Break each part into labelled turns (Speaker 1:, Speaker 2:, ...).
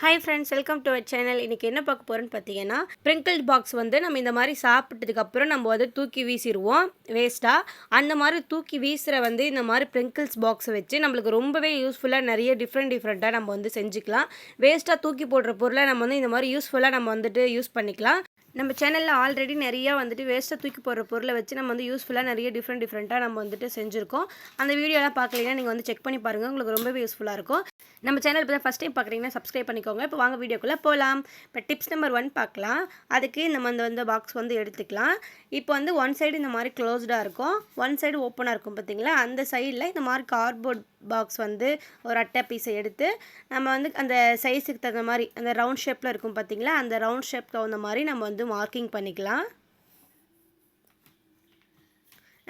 Speaker 1: Hi friends welcome to our channel இன்றைக்கி என்ன பார்க்க போகிறோன்னு பார்த்தீங்கன்னா ஸ்ப்ரிங்கிள் பாக்ஸ் வந்து நம்ம இந்த மாதிரி சாப்பிட்டதுக்கப்புறம் நம்ம வந்து தூக்கி வீசிடுவோம் வேஸ்ட்டாக அந்த மாதிரி தூக்கி வீசுகிற வந்து இந்த மாதிரி ஸ்ப்ரிங்கிள்ஸ் பாக்ஸை வச்சு நம்மளுக்கு ரொம்பவே யூஸ்ஃபுல்லாக நிறைய டிஃப்ரெண்ட் டிஃப்ரெண்ட்டாக நம்ம வந்து செஞ்சுக்கலாம். வேஸ்ட்டாக தூக்கி போடுற பொருளை நம்ம வந்து இந்த மாதிரி யூஸ்ஃபுல்லாக நம்ம வந்துட்டு யூஸ் பண்ணிக்கலாம். நம்ம சேனலில் ஆல்ரெடி நிறையா வந்துட்டு வேஸ்ட்டாக தூக்கி போடுற பொருளை வச்சு நம்ம வந்து யூஸ்ஃபுல்லாக நிறைய டிஃப்ரெண்ட் டிஃப்ரெண்ட்டாக நம்ம வந்துட்டு செஞ்சுருக்கோம். அந்த வீடியோலாம் பார்க்கலைன்னா நீங்கள் வந்து செக் பண்ணி பாருங்கள் உங்களுக்கு ரொம்பவே யூஸ்ஃபுல்லாக இருக்கும். நம்ம சேனல் இப்போ தான் ஃபஸ்ட் டைம் பார்க்குறீங்கன்னா சப்ஸ்கிரைப் பண்ணிக்கோங்க. இப்போ வாங்க வீடியோக்குள்ளே போகலாம் இப்போ டிப்ஸ் நம்பர் ஒன் பார்க்கலாம். அதுக்கு நம்ம அந்த வந்து பாக்ஸ் வந்து எடுத்துக்கலாம். இப்போ வந்து ஒன் சைடு இந்த மாதிரி க்ளோஸ்டாக இருக்கும். ஒன் சைடு ஓப்பனாக இருக்கும் பார்த்தீங்களா அந்த சைடில் இந்த மாதிரி கார்ட்போர்ட் பாக்ஸ் வந்து ஒரு அட்டை பீஸை எடுத்து நம்ம வந்து அந்த சைஸுக்கு தகுந்த மாதிரி அந்த ரவுண்ட் ஷேப்பில் இருக்கும் பார்த்தீங்களா அந்த ரவுண்ட் ஷேப் தகுந்த மாதிரி நம்ம வந்து மார்க்கிங் பண்ணிக்கலாம்.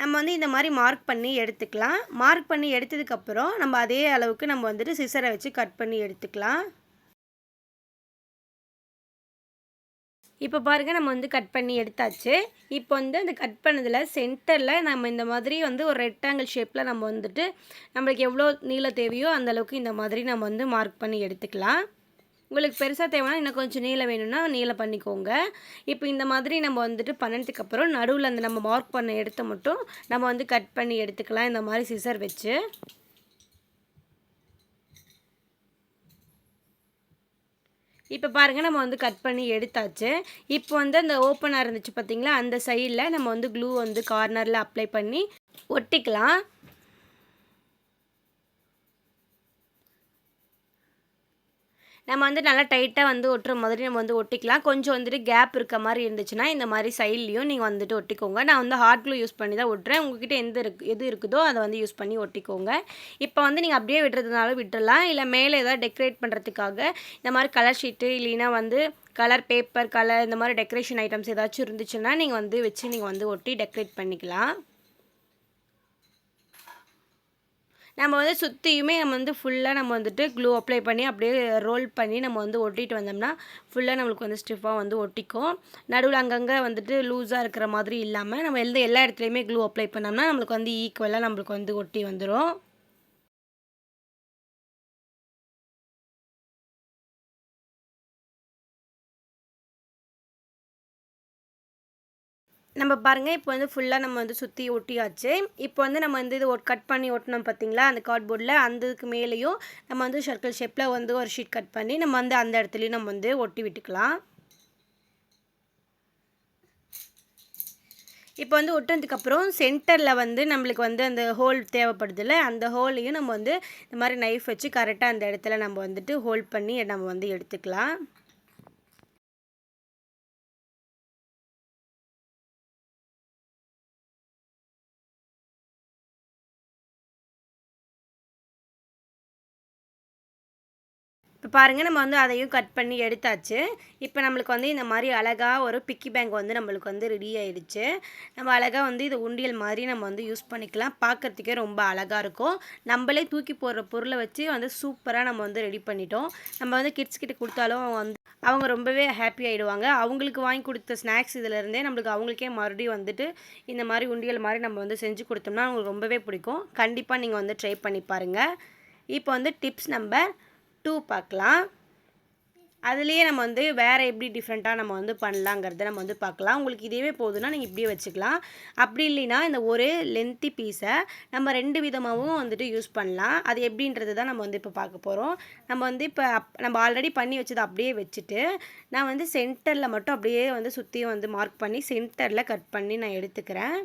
Speaker 1: நம்ம வந்து இந்த மாதிரி மார்க் பண்ணி எடுத்துக்கலாம். மார்க் பண்ணி எடுத்ததுக்கப்புறம் நம்ம அதே அளவுக்கு நம்ம வந்துட்டு சிசரை வச்சு கட் பண்ணி எடுத்துக்கலாம். இப்போ பாருங்கள் நம்ம வந்து கட் பண்ணி எடுத்தாச்சு. இப்போ வந்து அந்த கட் பண்ணதில் சென்டரில் நம்ம இந்த மாதிரி வந்து ஒரு ரெக்டாங்கிள் ஷேப்பில் நம்ம வந்துட்டு நம்மளுக்கு எவ்வளோ நீளம் தேவையோ அந்த அளவுக்கு இந்த மாதிரி நம்ம வந்து மார்க் பண்ணி எடுத்துக்கலாம். உங்களுக்கு பெருசாக தேவைன்னா இன்னும் கொஞ்சம் நீளம் வேணும்னா நீளம் பண்ணிக்கோங்க. இப்போ இந்த மாதிரி நம்ம வந்துட்டு பண்ணதுக்கப்புறம் நடுவில் அந்த நம்ம மார்க் பண்ண இடத்த மட்டும் நம்ம வந்து கட் பண்ணி எடுத்துக்கலாம். இந்த மாதிரி சிசர் வச்சு. இப்போ பாருங்கள் நம்ம வந்து கட் பண்ணி எடுத்தாச்சு. இப்போ வந்து அந்த ஓப்பனாக இருந்துச்சு பார்த்தீங்களா அந்த சைடில் நம்ம வந்து க்ளூ வந்து கார்னரில் அப்ளை பண்ணி ஒட்டிக்கலாம். நம்ம வந்து நல்லா டைட்டாக வந்து ஒட்டுற மாதிரி நம்ம வந்து ஒட்டிக்கலாம். கொஞ்சம் வந்துட்டு கேப் இருக்க மாதிரி இருந்துச்சுன்னா இந்த மாதிரி சைட்லேயும் நீங்கள் வந்துட்டு ஒட்டிக்கோங்க. நான் வந்து ஹாட் க்ளூ யூஸ் பண்ணி தான் ஒட்டுறேன். உங்ககிட்ட எந்த இருக்கு எது இருக்குதோ அதை வந்து யூஸ் பண்ணி ஒட்டிக்கோங்க. இப்போ வந்து நீங்கள் அப்படியே விடுறதுனால விட்டுறலாம். இல்லை மேலே ஏதாவது டெக்கரேட் பண்ணுறதுக்காக இந்த மாதிரி கலர் ஷீட்டு இல்லைன்னா வந்து கலர் பேப்பர் கலர் இந்த மாதிரி டெக்கரேஷன் ஐட்டம்ஸ் ஏதாச்சும் இருந்துச்சுன்னா நீங்கள் வந்து வச்சு நீங்கள் வந்து ஒட்டி டெக்கரேட் பண்ணிக்கலாம். நம்ம வந்து சுற்றியுமே நம்ம வந்து ஃபுல்லாக நம்ம வந்துட்டு க்ளூ அப்ளை பண்ணி அப்படியே ரோல் பண்ணி நம்ம வந்து ஒட்டிட்டு வந்தோம்னா ஃபுல்லாக நம்மளுக்கு வந்து ஸ்டிஃபாக வந்து ஒட்டிக்கும். நடுவில் அங்கங்கே வந்துட்டு லூஸாக இருக்கிற மாதிரி இல்லாமல் நம்ம எந்த எல்லா இடத்துலையுமே க்ளூ அப்ளை பண்ணோம்னா நம்மளுக்கு வந்து ஈக்குவலாக நம்மளுக்கு வந்து ஒட்டி வந்துடும் நம்ம பாருங்கள் இப்போ வந்து ஃபுல்லாக நம்ம வந்து சுற்றி ஒட்டியாச்சு. இப்போ வந்து நம்ம வந்து இது கட் பண்ணி ஒட்டினோம் பார்த்தீங்களா அந்த கார்ட்போர்டில் அந்த இதுக்கு மேலேயும் நம்ம வந்து சர்க்கிள் ஷேப்பில் வந்து ஒரு ஷீட் கட் பண்ணி நம்ம வந்து அந்த இடத்துலையும் நம்ம வந்து ஒட்டி விட்டுக்கலாம். இப்போ வந்து ஒட்டினதுக்கப்புறம் சென்டரில் வந்து நம்மளுக்கு வந்து அந்த ஹோல் தேவைப்படுதில்ல அந்த ஹோலையும் நம்ம வந்து இந்த மாதிரி நைஃப் வச்சு கரெக்டாக அந்த இடத்துல நம்ம வந்துட்டு ஹோல்ட் பண்ணி நம்ம வந்து எடுத்துக்கலாம். இப்போ பாருங்கள் நம்ம வந்து அதையும் கட் பண்ணி எடுத்தாச்சு. இப்போ நம்மளுக்கு வந்து இந்த மாதிரி அழகாக ஒரு பிக்கி பேங்க் வந்து நம்மளுக்கு வந்து ரெடி ஆகிடுச்சு நம்ம அழகாக வந்து இது உண்டியல் மாதிரி நம்ம வந்து யூஸ் பண்ணிக்கலாம். பார்க்குறதுக்கே ரொம்ப அழகாக இருக்கும். நம்மளே தூக்கி போடுற பொருளை வச்சு வந்து சூப்பராக நம்ம வந்து ரெடி பண்ணிட்டோம். நம்ம வந்து கிட்ஸ் கிட்ட கொடுத்தாலும் அவங்க வந்து அவங்க ரொம்பவே ஹாப்பி ஆகிடுவாங்க அவங்களுக்கு வாங்கி கொடுத்த ஸ்நாக்ஸ் இதிலேருந்தே நம்மளுக்கு அவங்களுக்கே மறுபடியும் வந்துட்டு இந்த மாதிரி உண்டியல் மாதிரி நம்ம வந்து செஞ்சு கொடுத்தோம்னா அவங்களுக்கு ரொம்பவே பிடிக்கும். கண்டிப்பாக நீங்கள் வந்து ட்ரை பண்ணி பாருங்கள் இப்போ வந்து டிப்ஸ் நம்பர் டூ பார்க்கலாம். அதுலேயே நம்ம வந்து வேறு எப்படி டிஃப்ரெண்ட்டாக நம்ம வந்து பண்ணலாங்கிறத நம்ம வந்து பார்க்கலாம். உங்களுக்கு இதேவே போதுன்னா நீங்கள் இப்படியே வச்சுக்கலாம். அப்படி இல்லைன்னா இந்த ஒரு லென்த்தி பீஸை நம்ம ரெண்டு விதமாகவும் வந்துட்டு யூஸ் பண்ணலாம். அது எப்படின்றது தான் நம்ம வந்து இப்போ பார்க்க போகிறோம் நம்ம வந்து இப்போ அப் நம்ம ஆல்ரெடி பண்ணி வச்சதை அப்படியே வச்சுட்டு நான் வந்து சென்டரில் மட்டும் அப்படியே வந்து சுற்றியும் வந்து மார்க் பண்ணி சென்டரில் கட் பண்ணி நான் எடுத்துக்கிறேன்.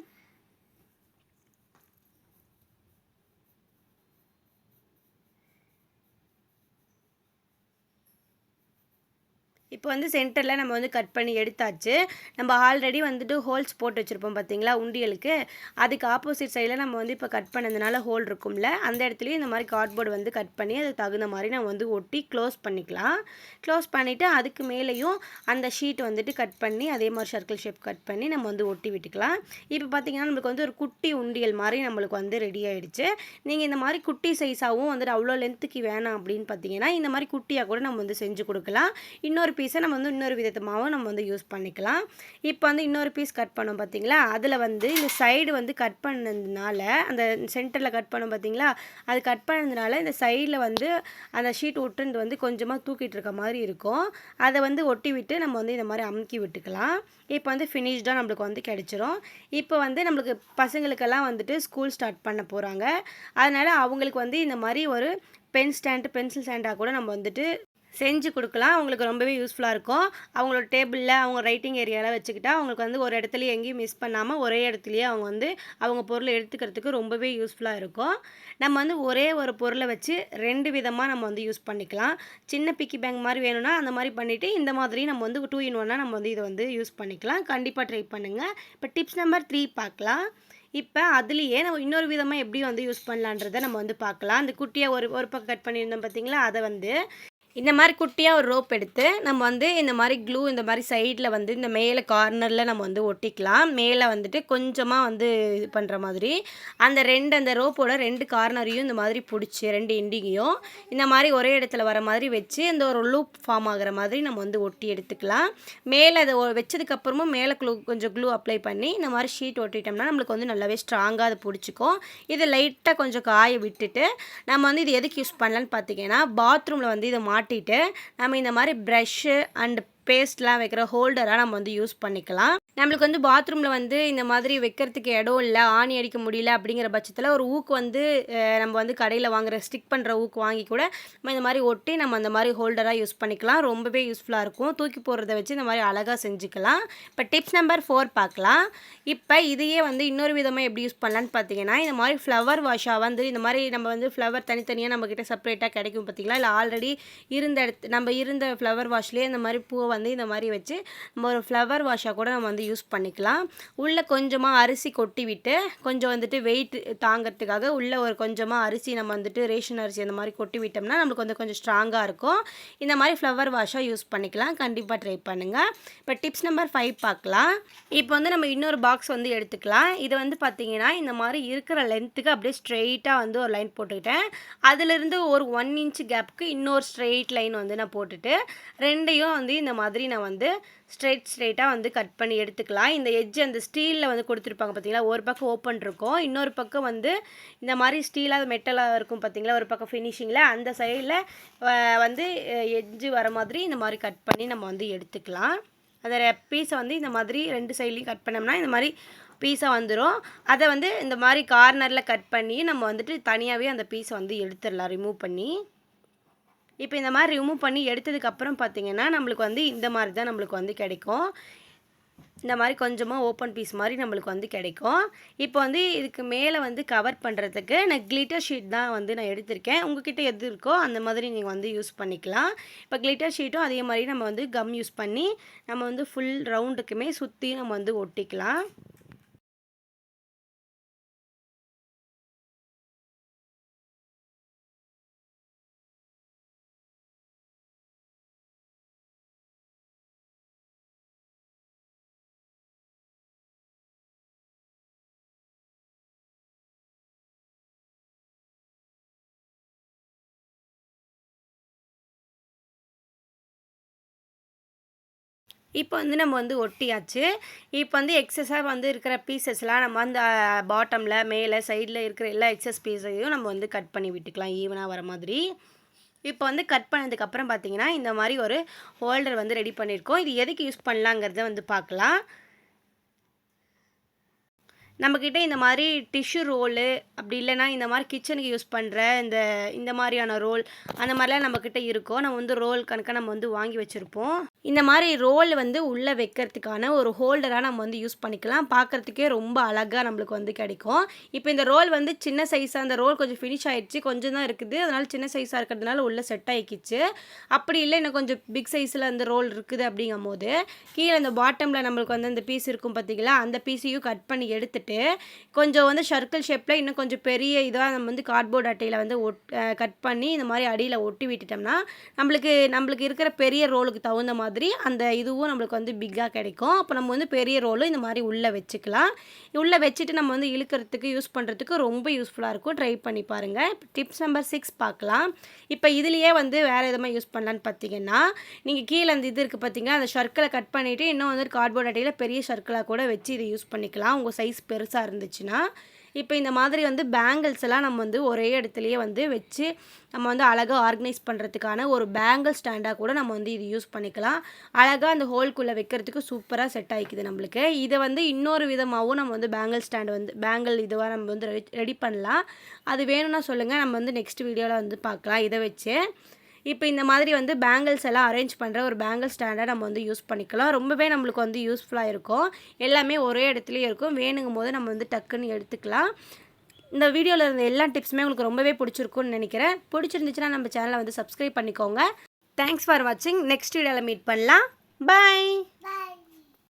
Speaker 1: இப்போ வந்து சென்டரில் நம்ம வந்து கட் பண்ணி எடுத்தாச்சு. நம்ம ஆல்ரெடி வந்துட்டு ஹோல்ஸ் போட்டு வச்சுருப்போம் பார்த்தீங்களா உண்டியலுக்கு? அதுக்கு ஆப்போசிட் சைடில் நம்ம வந்து இப்போ கட் பண்ணதுனால ஹோல் இருக்கும்ல அந்த இடத்துலையும் இந்த மாதிரி கார்ட்போர்டு வந்து கட் பண்ணி அதுக்கு தகுந்த மாதிரி நம்ம வந்து ஒட்டி க்ளோஸ் பண்ணிக்கலாம். க்ளோஸ் பண்ணிவிட்டு அதுக்கு மேலேயும் அந்த ஷீட் வந்துட்டு கட் பண்ணி அதே மாதிரி சர்க்கிள் ஷேப் கட் பண்ணி நம்ம வந்து ஒட்டி விட்டுக்கலாம். இப்போ பார்த்தீங்கன்னா நம்மளுக்கு வந்து ஒரு குட்டி உண்டியல் மாதிரி நம்மளுக்கு வந்து ரெடி ஆகிடுச்சு நீங்கள் இந்த மாதிரி குட்டி சைஸாகவும் வந்துட்டு அவ்வளோ லென்த்துக்கு வேணாம் அப்படின்னு பார்த்தீங்கன்னா இந்த மாதிரி குட்டியாக கூட நம்ம வந்து செஞ்சு கொடுக்கலாம். இன்னொரு பீஸை நம்ம வந்து இன்னொரு விதமாகவும் நம்ம வந்து யூஸ் பண்ணிக்கலாம். இப்போ வந்து இன்னொரு பீஸ் கட் பண்ணோம் பார்த்தீங்களா அதில் வந்து இந்த சைடு வந்து கட் பண்ணதுனால அந்த சென்டரில் கட் பண்ணோம் பார்த்தீங்களா அது கட் பண்ணதுனால இந்த சைடில் வந்து அந்த ஷீட் ஒட்டுறது வந்து கொஞ்சமாக தூக்கிட்டு இருக்க மாதிரி இருக்கும். அதை வந்து ஒட்டி விட்டு நம்ம வந்து இந்த மாதிரி அமுக்கி விட்டுக்கலாம். இப்போ வந்து ஃபினிஷ்டாக நம்மளுக்கு வந்து கிடச்சிரும். இப்போ வந்து நம்மளுக்கு பசங்களுக்கெல்லாம் வந்துட்டு ஸ்கூல் ஸ்டார்ட் பண்ண போகிறாங்க அதனால் அவங்களுக்கு வந்து இந்த மாதிரி ஒரு பென் ஸ்டாண்டு பென்சில் ஸ்டாண்டாக கூட நம்ம வந்துட்டு செஞ்சு கொடுக்கலாம். அவங்களுக்கு ரொம்பவே யூஸ்ஃபுல்லாக இருக்கும். அவங்களோட டேபிளில் அவங்க ரைட்டிங் ஏரியாவில் வச்சுக்கிட்டா அவங்களுக்கு வந்து ஒரு இடத்துலையும் எங்கேயும் மிஸ் பண்ணாமல் ஒரே இடத்துலையே அவங்க வந்து அவங்க பொருளை எடுத்துக்கிறதுக்கு ரொம்பவே யூஸ்ஃபுல்லாக இருக்கும். நம்ம வந்து ஒரே ஒரு பொருளை வச்சு ரெண்டு விதமாக நம்ம வந்து யூஸ் பண்ணிக்கலாம். சின்ன பிக்கி பேங்க் மாதிரி வேணும்னா அந்த மாதிரி பண்ணிவிட்டு இந்த மாதிரி நம்ம வந்து டூ இன் ஒன்னாக நம்ம வந்து இதை வந்து யூஸ் பண்ணிக்கலாம். கண்டிப்பாக ட்ரை பண்ணுங்கள் இப்போ டிப்ஸ் நம்பர் த்ரீ பார்க்கலாம். இப்போ அதுலேயே நம்ம இன்னொரு விதமாக எப்படி வந்து யூஸ் பண்ணலான்றதை நம்ம வந்து பார்க்கலாம். அந்த குட்டியை ஒரு ஒரு பக்கம் கட் பண்ணியிருந்தோம் பார்த்தீங்களா அதை வந்து இந்த மாதிரி குட்டியாக ஒரு ரோப் எடுத்து நம்ம வந்து இந்த மாதிரி க்ளூ இந்த மாதிரி சைடில் வந்து இந்த மேலே கார்னரில் நம்ம வந்து ஒட்டிக்கலாம். மேலே வந்துட்டு கொஞ்சமாக வந்து இது பண்ணுற மாதிரி. அந்த ரெண்டு அந்த ரோப்போட ரெண்டு கார்னரையும் இந்த மாதிரி பிடிச்சி ரெண்டு இண்டிகையும் இந்த மாதிரி ஒரே இடத்துல வர மாதிரி வச்சு இந்த ஒரு லூப் ஃபார்ம் ஆகிற மாதிரி நம்ம வந்து ஒட்டி எடுத்துக்கலாம். மேலே அதை வச்சதுக்கப்புறமும் மேலே க்ளூ கொஞ்சம் க்ளூ அப்ளை பண்ணி இந்த மாதிரி ஷீட் ஒட்டிட்டோம்னா நம்மளுக்கு வந்து நல்லாவே ஸ்ட்ராங்காக அதை பிடிச்சிக்கும். இது லைட்டாக கொஞ்சம் காய விட்டுட்டு நம்ம வந்து இது எதுக்கு யூஸ் பண்ணலான்னு பார்த்தீங்கன்னா பாத்ரூமில் வந்து இதை மாட்டிட்டு நம்ம இந்த மாதிரி ப்ரஷ்ஷு அண்டு பேஸ்ட்லாம் வைக்கிற ஹோல்டராக நம்ம வந்து யூஸ் பண்ணிக்கலாம். நம்மளுக்கு வந்து பாத்ரூமில் வந்து இந்த மாதிரி வைக்கிறதுக்கு இடம் இல்லை ஆணி அடிக்க முடியல அப்படிங்கிற பட்சத்தில் ஒரு ஊக்கு வந்து நம்ம வந்து கடையில் வாங்குற ஸ்டிக் பண்ணுற ஊக்கு வாங்கி கூட நம்ம இந்த மாதிரி ஒட்டி நம்ம அந்த மாதிரி ஹோல்டராக யூஸ் பண்ணிக்கலாம். ரொம்பவே யூஸ்ஃபுல்லாக இருக்கும். தூக்கி போடுறத வச்சு இந்த மாதிரி அழகாக செஞ்சுக்கலாம். இப்போ டிப்ஸ் நம்பர் ஃபோர் பார்க்கலாம் இப்போ இதையே வந்து இன்னொரு விதமாக எப்படி யூஸ் பண்ணலான்னு பார்த்தீங்கன்னா இந்த மாதிரி ஃப்ளவர் வாஷாக வந்து இந்த மாதிரி நம்ம வந்து ஃப்ளவர் தனித்தனியாக நம்மக்கிட்ட செப்பரேட்டாக கிடைக்கும் பார்த்தீங்களா இல்லை ஆல்ரெடி இருந்த இடத்து நம்ம இருந்த ஃப்ளவர் வாஷ்லேயே இந்த மாதிரி பூவை வந்து இந்த மாதிரி வச்சு நம்ம ஒரு ஃப்ளவர் வாஷாக கூட நம்ம வந்து யூஸ் பண்ணிக்கலாம். உள்ளே கொஞ்சமாக அரிசி கொட்டி விட்டு கொஞ்சம் வந்துட்டு வெயிட் தாங்கிறதுக்காக உள்ளே ஒரு கொஞ்சமாக அரிசி நம்ம வந்துட்டு ரேஷன் அரிசி அந்த மாதிரி கொட்டி விட்டோம்னா நம்மளுக்கு வந்து கொஞ்சம் ஸ்ட்ராங்காக இருக்கும். இந்த மாதிரி ஃப்ளவர் வாஷாக யூஸ் பண்ணிக்கலாம். கண்டிப்பாக ட்ரை பண்ணுங்கள் இப்போ டிப்ஸ் நம்பர் ஃபைவ் பார்க்கலாம். இப்போ வந்து நம்ம இன்னொரு பாக்ஸ் வந்து எடுத்துக்கலாம். இது வந்து பார்த்தீங்கன்னா இந்த மாதிரி இருக்கிற லென்த்துக்கு அப்படியே ஸ்ட்ரெயிட்டாக வந்து ஒரு லைன் போட்டுக்கிட்டேன். அதிலிருந்து ஒரு ஒன் இன்ச் கேப்புக்கு இன்னொரு ஸ்ட்ரெயிட் லைன் வந்து நான் போட்டுட்டு ரெண்டையும் வந்து இந்த மாதிரி நான் வந்து ஸ்ட்ரெயிட் ஸ்ட்ரெயிட்டாக வந்து கட் பண்ணி எடுத்து எடுத்துக்கலாம். இந்த எட்ஜ் அந்த ஸ்டீலில் வந்து கொடுத்துருப்பாங்க பார்த்தீங்களா ஒரு பக்கம் ஓப்பன் இருக்கும். இன்னொரு பக்கம் வந்து இந்த மாதிரி ஸ்டீலாக மெட்டலாக இருக்கும் பார்த்தீங்களா ஒரு பக்கம் ஃபினிஷிங்கில் அந்த சைடில் வந்து எட்ஜு வர மாதிரி இந்த மாதிரி கட் பண்ணி நம்ம வந்து எடுத்துக்கலாம். அந்த பீஸை வந்து இந்த மாதிரி ரெண்டு சைட்லேயும் கட் பண்ணோம்னா இந்த மாதிரி பீஸாக வந்துடும் அதை வந்து இந்த மாதிரி கார்னரில் கட் பண்ணி நம்ம வந்துட்டு தனியாகவே அந்த பீஸை வந்து எடுத்துடலாம் ரிமூவ் பண்ணி. இப்போ இந்த மாதிரி ரிமூவ் பண்ணி எடுத்ததுக்கப்புறம் பார்த்தீங்கன்னா நம்மளுக்கு வந்து இந்த மாதிரி தான் நம்மளுக்கு வந்து கிடைக்கும். இந்த மாதிரி கொஞ்சமாக ஓப்பன் பீஸ் மாதிரி நம்மளுக்கு வந்து கிடைக்கும். இப்போ வந்து இதுக்கு மேலே வந்து கவர் பண்ணுறதுக்கு நான் கிளிட்டர் ஷீட் தான் வந்து நான் எடுத்திருக்கேன். உங்ககிட்ட எது இருக்கோ அந்த மாதிரி நீங்கள் வந்து யூஸ் பண்ணிக்கலாம். இப்போ கிளிட்டர் ஷீட்டும் அதே மாதிரி நம்ம வந்து கம் யூஸ் பண்ணி நம்ம வந்து ஃபுல் ரவுண்டுக்குமே சுற்றி நம்ம வந்து ஒட்டிக்கலாம். இப்போ வந்து நம்ம வந்து ஒட்டியாச்சு. இப்போ வந்து எக்ஸஸாக வந்து இருக்கிற பீசஸ்லாம் நம்ம அந்த பாட்டமில் மேலே சைடில் இருக்கிற எல்லா எக்ஸஸ் பீஸையும் நம்ம வந்து கட் பண்ணி விட்டுக்கலாம். ஈவனாக வர மாதிரி. இப்போ வந்து கட் பண்ணதுக்கப்புறம் பார்த்தீங்கன்னா இந்த மாதிரி ஒரு ஹோல்டர் வந்து ரெடி பண்ணியிருக்கோம். இது எதுக்கு யூஸ் பண்ணலாங்கிறத வந்து பார்க்கலாம் நம்மக்கிட்ட இந்த மாதிரி டிஷ்யூ ரோலு அப்படி இல்லைன்னா இந்த மாதிரி கிச்சனுக்கு யூஸ் பண்ணுற இந்த இந்த மாதிரியான ரோல் அந்த மாதிரிலாம் நம்மக்கிட்ட இருக்கும் நம்ம வந்து ரோல் கணக்காக நம்ம வந்து வாங்கி வச்சுருப்போம். இந்த மாதிரி ரோல் வந்து உள்ளே வைக்கிறதுக்கான ஒரு ஹோல்டராக நம்ம வந்து யூஸ் பண்ணிக்கலாம். பார்க்குறதுக்கே ரொம்ப அழகாக நம்மளுக்கு வந்து கிடைக்கும். இப்போ இந்த ரோல் வந்து சின்ன சைஸாக அந்த ரோல் கொஞ்சம் ஃபினிஷ் ஆகிடுச்சு கொஞ்சம் தான் இருக்குது. அதனால் சின்ன சைஸாக இருக்கிறதுனால உள்ளே செட் ஆகிக்கிச்சு அப்படி இல்லை இன்னும் கொஞ்சம் பிக் சைஸில் அந்த ரோல் இருக்குது அப்படிங்கும் போது கீழே அந்த பாட்டமில் நம்மளுக்கு வந்து அந்த பீஸ் இருக்கும் பார்த்தீங்களா அந்த பீஸையும் கட் பண்ணி எடுத்துட்டு எடுத்துட்டு கொஞ்சம் வந்து சர்க்கிள் ஷேப்பில் இன்னும் கொஞ்சம் பெரிய இதாக நம்ம வந்து கார்ட்போர்ட் அட்டையில் வந்து ஒட் கட் பண்ணி இந்த மாதிரி அடியில் ஒட்டி விட்டுட்டோம்னா நம்மளுக்கு நம்மளுக்கு இருக்கிற பெரிய ரோலுக்கு தகுந்த மாதிரி அந்த இதுவும் நம்மளுக்கு வந்து பிக்காக கிடைக்கும். அப்போ நம்ம வந்து பெரிய ரோலும் இந்த மாதிரி உள்ளே வச்சுக்கலாம். உள்ளே வச்சுட்டு நம்ம வந்து இழுக்கிறதுக்கு யூஸ் பண்ணுறதுக்கு ரொம்ப யூஸ்ஃபுல்லாக இருக்கும். ட்ரை பண்ணி பாருங்கள் டிப்ஸ் நம்பர் சிக்ஸ் பார்க்கலாம். இப்போ இதுலேயே வந்து வேறு எதுவுமே யூஸ் பண்ணலான்னு பார்த்தீங்கன்னா நீங்கள் கீழே அந்த இது இருக்குது பார்த்தீங்கன்னா அந்த சர்க்கிளை கட் பண்ணிவிட்டு இன்னும் வந்து கார்ட்போர்ட் அட்டையில் பெரிய சர்க்கிளாக கூட வச்சு இதை யூஸ் பண்ணிக்கலாம். உங்கள் சைஸ் பெருசாக இருந்துச்சுன்னா இப்போ இந்த மாதிரி வந்து பேங்கிள்ஸ் எல்லாம் நம்ம வந்து ஒரே இடத்துலையே வந்து வச்சு நம்ம வந்து அழகாக ஆர்கனைஸ் பண்ணுறதுக்கான ஒரு பேங்கிள் ஸ்டாண்டாக கூட நம்ம வந்து இது யூஸ் பண்ணிக்கலாம். அழகாக அந்த ஹோல்குள்ளே வைக்கிறதுக்கு சூப்பராக செட் ஆகிக்குது நம்மளுக்கு. இதை வந்து இன்னொரு விதமாகவும் நம்ம வந்து பேங்கிள் ஸ்டாண்ட் வந்து பேங்கிள் இதுவாக நம்ம வந்து ரெடி பண்ணலாம். அது வேணும்னா சொல்லுங்கள் நம்ம வந்து நெக்ஸ்ட் வீடியோவில் வந்து பார்க்கலாம். இதை வச்சு இப்போ இந்த மாதிரி வந்து பேங்கிள்ஸ் எல்லாம் அரேஞ்ச் பண்ணுற ஒரு பேங்கிள் ஸ்டாண்டை நம்ம வந்து யூஸ் பண்ணிக்கலாம். ரொம்பவே நம்மளுக்கு வந்து யூஸ்ஃபுல்லாக இருக்கும். எல்லாமே ஒரே இடத்துலையும் இருக்கும். வேணுங்கும் போது நம்ம வந்து டக்குன்னு எடுத்துக்கலாம். இந்த வீடியோவில் இருந்த எல்லா டிப்ஸுமே உங்களுக்கு ரொம்பவே பிடிச்சிருக்குன்னு நினைக்கிறேன். பிடிச்சிருந்துச்சுன்னா நம்ம சேனலை வந்து சப்ஸ்கிரைப் பண்ணிக்கோங்க. தேங்க்ஸ் ஃபார் வாட்சிங் நெக்ஸ்ட் வீடியோவில் மீட் பண்ணலாம். பாய்